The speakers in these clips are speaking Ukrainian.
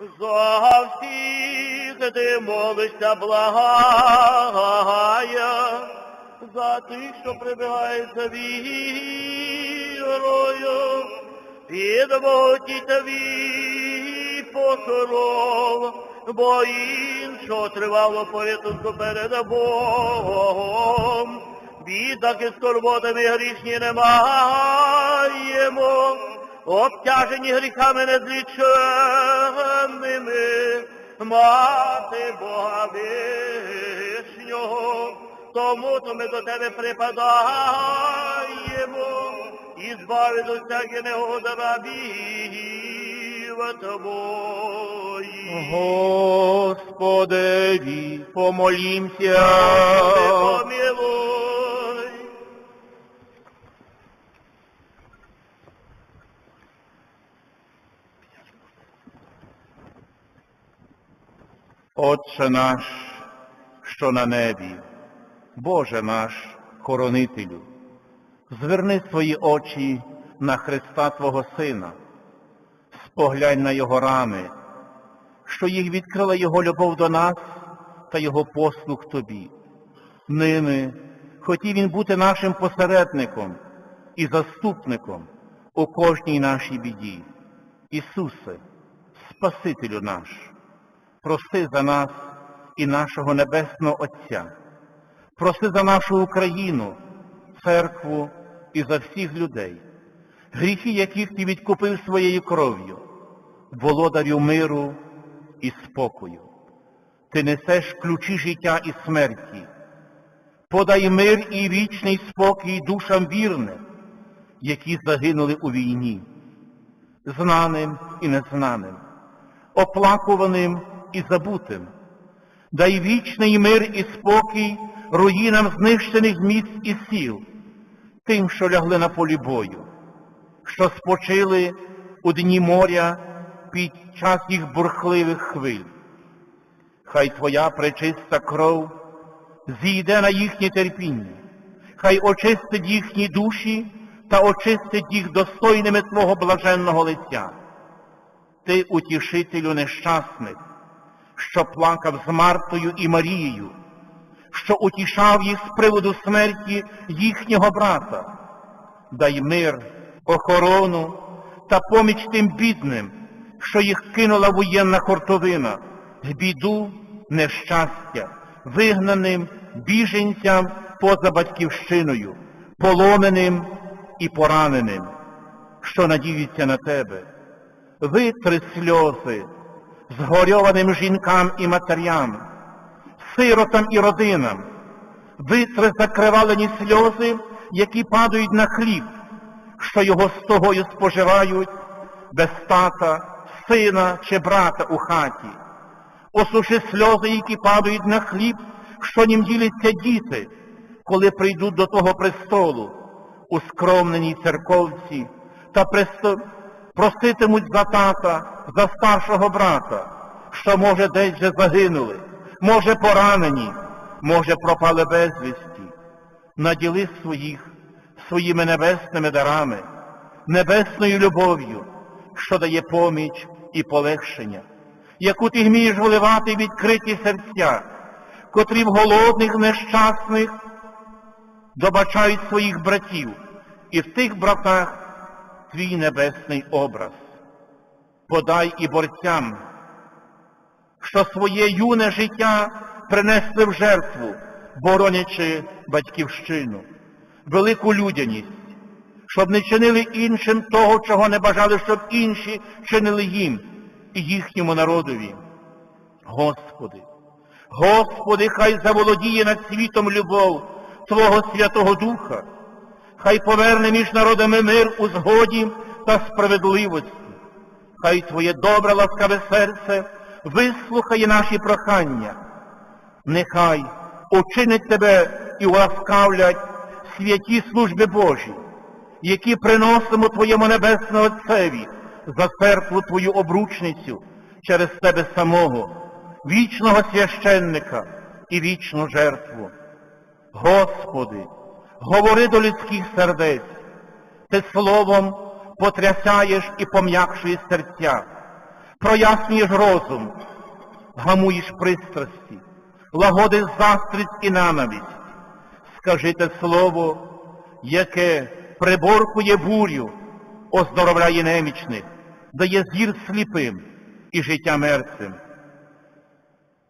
За всіх ти молишся благая, за тих, що прибігають за вірою, підводіть твій покров, бо іншого тривало порятунку перед Богом. Бідах і скорботами грішні не маємо, обтяжені гріхами незліченними, мати Бога вишнього, тому то ми до тебе припадаємо і збави до всякі негоди рабів твоїх. Господи, помолімся. Помилуй. Отче наш, що на небі, Боже наш, хоронителю, зверни свої очі на Христа Твого Сина, споглянь на Його рани, що їх відкрила Його любов до нас та Його послуг Тобі. Ними хотів Він бути нашим посередником і заступником у кожній нашій біді. Ісусе, Спасителю наш, прости за нас і нашого Небесного Отця, прости за нашу Україну, церкву і за всіх людей, гріхи, яких ти відкупив своєю кров'ю, володарю миру і спокою. Ти несеш ключі життя і смерті. Подай мир і вічний спокій душам вірних, які загинули у війні, знаним і незнаним, оплакуваним і забутим. Дай вічний мир і спокій руїнам знищених міст і сіл, тим, що лягли на полі бою, що спочили у дні моря під час їх бурхливих хвиль. Хай Твоя пречиста кров зійде на їхнє терпіння, хай очистить їхні душі та очистить їх достойними Твого блаженного лиця. Ти, утішителю нещасних, що плакав з Мартою і Марією, що утішав їх з приводу смерті їхнього брата. Дай мир, охорону та поміч тим бідним, що їх кинула воєнна хортовина, біду, нещастя, вигнаним біженцям поза батьківщиною, полоненим і пораненим, що надіються на тебе. Витри сльози згорьованим жінкам і матерям, сиротам і родинам, витри закривалені сльози, які падають на хліб, що його з тогою споживають без тата, сина чи брата у хаті. Осуши сльози, які падають на хліб, що ним діляться діти, коли прийдуть до того престолу, у скромненій церковці, та престо... проситимуть за тата, за старшого брата, що, може, десь вже загинули, може, поранені, може, пропали безвісті. Наділи своїх своїми небесними дарами, небесною любов'ю, що дає поміч і полегшення, яку ти вмієш вливати відкриті серця, котрі в голодних, нещасних добачають своїх братів, і в тих братах твій небесний образ. Подай і борцям, що своє юне життя принесли в жертву, боронячи батьківщину, велику людяність, щоб не чинили іншим того, чого не бажали, щоб інші чинили їм і їхньому народові. Господи, Господи, хай заволодіє над світом любов Твого Святого Духа, хай поверне між народами мир у згоді та справедливості. Хай Твоє добре ласкаве серце вислухає наші прохання. Нехай учинить Тебе і ласкавлять святі служби Божі, які приносимо Твоєму Небесному Отцеві за церкву Твою обручницю через Тебе самого, вічного священника і вічну жертву. Господи, говори до людських сердець, Ти словом потрясаєш і пом'якшуєш серця. прояснюєш розум, гамуєш пристрасті, лагодиш застрість і ненависть. Скажи те слово, яке приборкує бурю, оздоровляє немічних, дає зір сліпим і життя мертвим.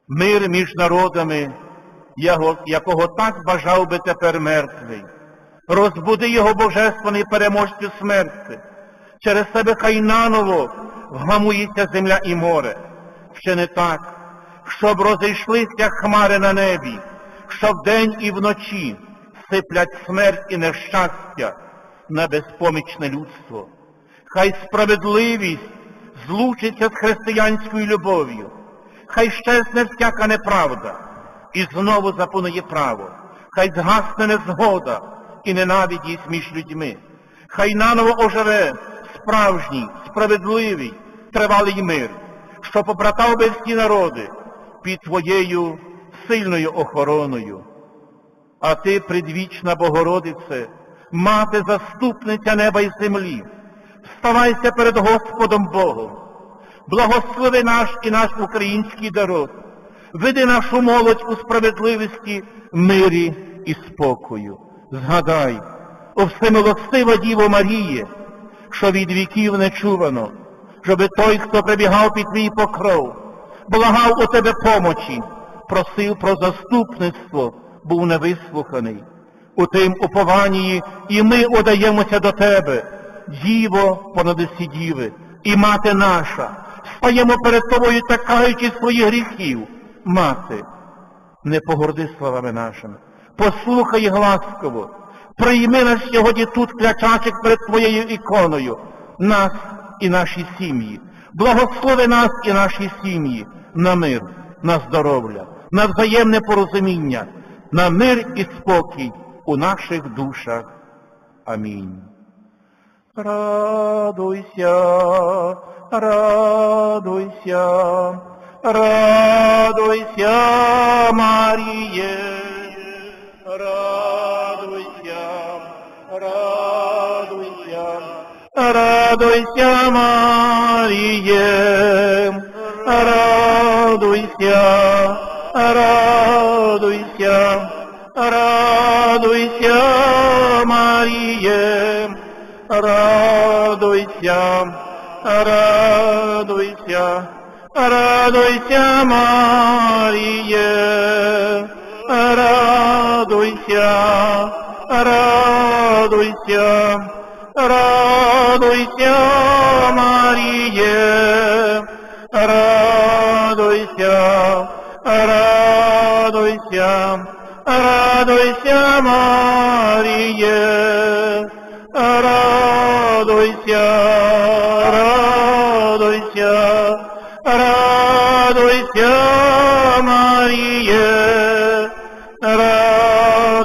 Мир між народами, якого так бажав би тепер мертвий. Розбуди його божественний переможцю смерти. Через себе хай наново вгамується земля і море. Ще не так, щоб розійшлися хмари на небі, що вдень і вночі сиплять смерть і нещастя на безпомічне людство. Хай справедливість злучиться з християнською любов'ю, хай щезне всяка неправда і знову запанує право, хай згасне незгода і ненавидість між людьми, хай наново оживе справжній, справедливий, тривалий мир, що побратав би народи під твоєю сильною охороною. А ти, предвічна Богородице, мати заступниця неба й землі, вставайся перед Господом Богом, благослови наш і наш український народ, веди нашу молодь у справедливості, мирі і спокою. Згадай, о всемилостива Діво Маріє, що від віків не чувано, щоби той, хто прибігав під твій покров, благав у тебе помочі, просив про заступництво, був невислуханий. У тим упованні і ми удаємося до тебе, діво понад усі діви, і мати наша, стаємо перед тобою та каючи своїх гріхів. Мати, не погорди словами нашими, послухай гласково, прийми нас сьогодні тут клячачих перед твоєю іконою, нас і наші сім'ї. Благослови нас і наші сім'ї на мир, на здоров'я, на взаємне порозуміння, на мир і спокій у наших душах. Амінь. Радуйся, радуйся, радуйся, Маріє, радуйся, радуйся, радуйся, Маріє, радуйся, радуйся, радуйся, Маріє, радуйся, радуйся, радуйся, Маріє, радуйся, радуйся, радуйся, Маріє, радуйся, радуйся, радуйся, радуйся, радуйся,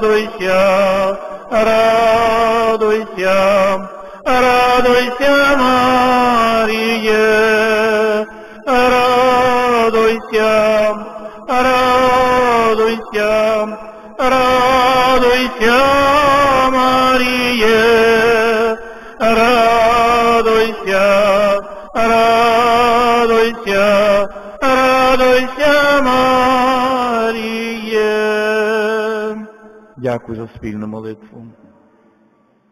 радуйся, радуйся, радуйся, Маріє, coisa a subir na malha de fumo.